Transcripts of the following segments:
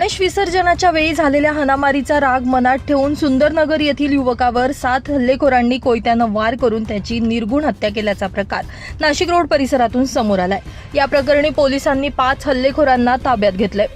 गणेश विसर्जनाच्या वेळी झालेल्या हनामारीचा राग मनात ठेवून सुंदरनगर येथील युवकावर सात हल्लेखोरांनी कोयत्यानं वार करून त्याची निर्गुण हत्या केल्याचा प्रकार नाशिक रोड परिसरातून समोर आलाय. या प्रकरणी पोलिसांनी पाच हल्लेखोरांना ताब्यात घेतलंय.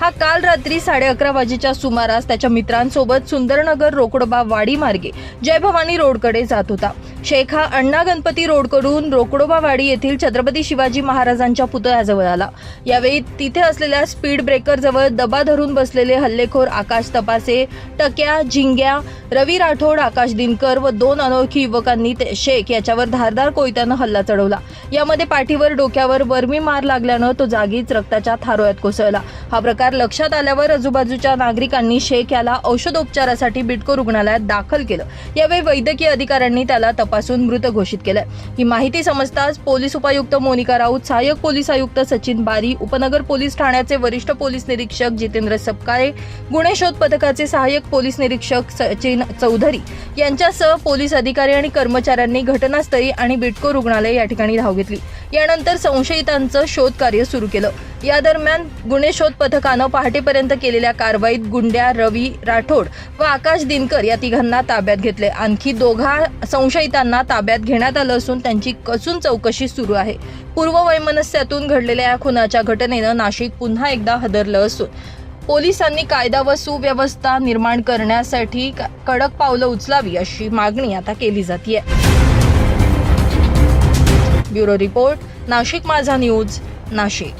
हा काल रात्री साडे अकरा वाजेच्या सुमारास त्याच्या मित्रांसोबत सुंदरनगर रोकडोबा वाडी मार्गे जय भवानी रोडकडे जात होता. शेख हा अण्णा गणपती रोडकडून रोकडोबावाडी येथील छत्रपती शिवाजी महाराजांच्या पुतळ्याजवळ आला. यावेळी तिथे असलेल्या स्पीड ब्रेकरजवळ दबा धरून बसलेले हल्लेखोर आकाश तपासे टक्या झिंग्या रवी राठोड आकाश दिनकर व दोन अनोळखी युवकांनी ते शेख याच्यावर धारदार कोयत्यानं हल्ला चढवला. यामध्ये पाठीवर डोक्यावर वर्मी मार लागल्यानं तो जागीच रक्ताच्या थारोळ्यात कोसळला. हा प्रकार लक्षात आल्यावर आजूबाजूच्या नागरिकांनी शेख याला औषधोपचारासाठी बिटको रुग्णालयात दाखल केलं. यावेळी वैद्यकीय अधिकाऱ्यांनी त्याला तपासून मृत घोषित केलं ही माहिती समजताच पोलीस उपायुक्त मोनिका राऊत सहाय्यक पोलीस आयुक्त सचिन बारी उपनगर पोलीस ठाण्याचे वरिष्ठ पोलीस निरीक्षक जितेंद्र सपकाळे गुन्हे शोध पथकाचे सहाय्यक पोलीस निरीक्षक सचिन चौधरी यांच्यासह पोलीस अधिकारी आणि कर्मचाऱ्यांनी घटनास्थळी आणि बिटको रुग्णालय या ठिकाणी धाव घेतली. यानंतर संशयितांचं शोध कार्य सुरू केलं. या दरम्यान गुन्हे शोध पथकानं पहाटेपर्यंत केलेल्या कारवाईत गुंड्या रवी राठोड व आकाश दिनकर या तिघांना ताब्यात घेतले आणखी दोघा संशयितांना ताब्यात घेण्यात आलं असून त्यांची कसून चौकशी सुरू आहे. पूर्व वैमनस्यातून घडलेल्या या खुनाच्या घटनेनं नाशिक पुन्हा एकदा हदरलं असून पोलिसांनी कायदा व सुव्यवस्था निर्माण करण्यासाठी क- कडक पावलं उचलावी अशी मागणी आता केली जाते ब्युरो रिपोर्ट नाशिक माझा न्यूज नाशिक.